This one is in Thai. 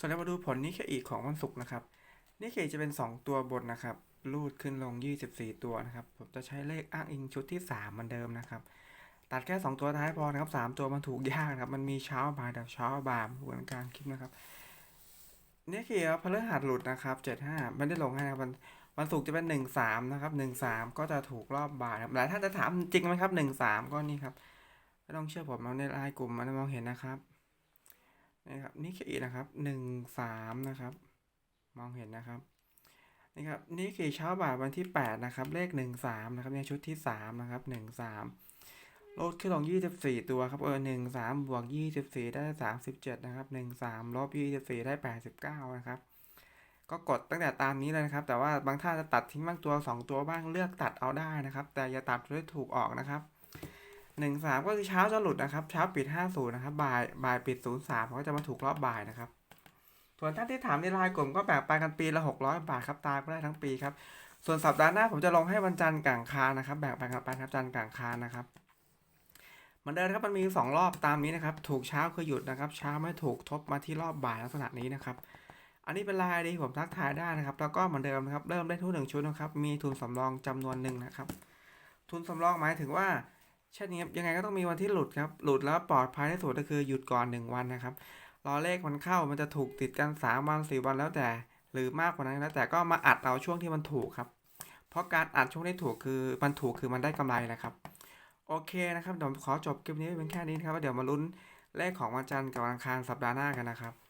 ส่วนเรามาดูผลนิเคอีของวันศุกร์นะครับนิเคอีจะเป็น 2 ตัวบนนะครับ รูดขึ้นลง 24 ตัวนะครับ ผมจะใช้เลขอ้างอิงชุดที่ 3 เหมือนเดิมนะครับ ตัดแค่ 2 ตัวท้ายพอนะครับ 3 ตัวมันถูกยากนะครับ มันมีเช้าบ่ายแต่เช้าบ่ายเหมือนกลางคลิปนะครับนิเคอีครับพฤหัสหลุดนะครับ 75 ไม่ได้ลงให้นะครับวันวันศุกร์จะเป็น 13 นะครับ 13 ก็จะถูกรอบบ่ายครับหลายท่านจะถามจริงไหมครับ 13 ก็นี่ครับไม่ต้องเชื่อผมเอาในไลน์กลุ่มมันมองเห็นนะครับ นี่ครับนี่คือนะครับหนึ่งสามนะครับ มองเห็นนะครับนี่ครับนี่คือเช้าบ่ายวันที่แปดนะครับ เลขหนึ่งสามนะครับในชุดที่สามนะครับหนึ่งสามลดขึ้นลงยี่สิบสี่ตัวครับเออหนึ่งสามบวกยี่สิบสี่ได้สามสิบเจ็ดนะครับหนึ่งสามลบยี่สิบสี่ได้แปดสิบเก้านะครับ ก็กดตั้งแต่ตามนี้เลยนะครับ แต่ว่าบางท่านจะตัดทิ้งบางตัวสองตัวบ้างเลือกตัดเอาได้นะครับ แต่อย่าตัดด้วยถูกออกนะครับ หนึ่งสามก็คือเช้าจะหลุดนะครับ เช้าปิดห้าศูนย์นะครับ บ่ายบ่ายปิดศูนย์สามก็จะมาถูกรอบบ่ายนะครับ ส่วนท่านที่ถามในไลน์กลุ่มก็แบ่งไปกันปีละหกร้อยบาทครับตายก็ได้ทั้งปีครับ ส่วนสัปดาห์หน้าผมจะลงให้วันจันทร์กลางคานะครับ แบ่งไปกันไปครับจันทร์กลางคานะครับมือนเดินครับมันมีสองรอบตามนี้นะครับ ถูกเช้าคือหยุดนะครับ เช้าไม่ถูกทบมาที่รอบบ่ายลักษณะนี้นะครับ อันนี้เป็นลายดีผมทักทายได้นะครับ แล้วก็เหมือนเดิมนะครับ เริ่มได้ทุนหนึ่งชุดนะครับ มีทุนสำรองจำนวนหนึ่งนะครับ ทุนสำรองหมายถึงว่า เช่นนี้ยังไงก็ต้องมีวันที่หลุดครับ หลุดแล้วปลอดภัยที่สุดก็คือหยุดก่อน 1 วันนะครับ รอเลขมันเข้ามันจะถูกติดกัน 3 วัน 4 วันแล้วแต่ หรือมากกว่านั้นแล้วแต่ก็มาอัดเอาช่วงที่มันถูกครับ เพราะการอัดช่วงที่ถูกคือมันถูกคือมันได้กำไรนะครับ โอเคนะครับเดี๋ยวขอจบคลิปนี้เป็นแค่นี้ครับเดี๋ยวมาลุ้นเลขของวันจันทร์กับวันอังคารสัปดาห์หน้ากันนะครับ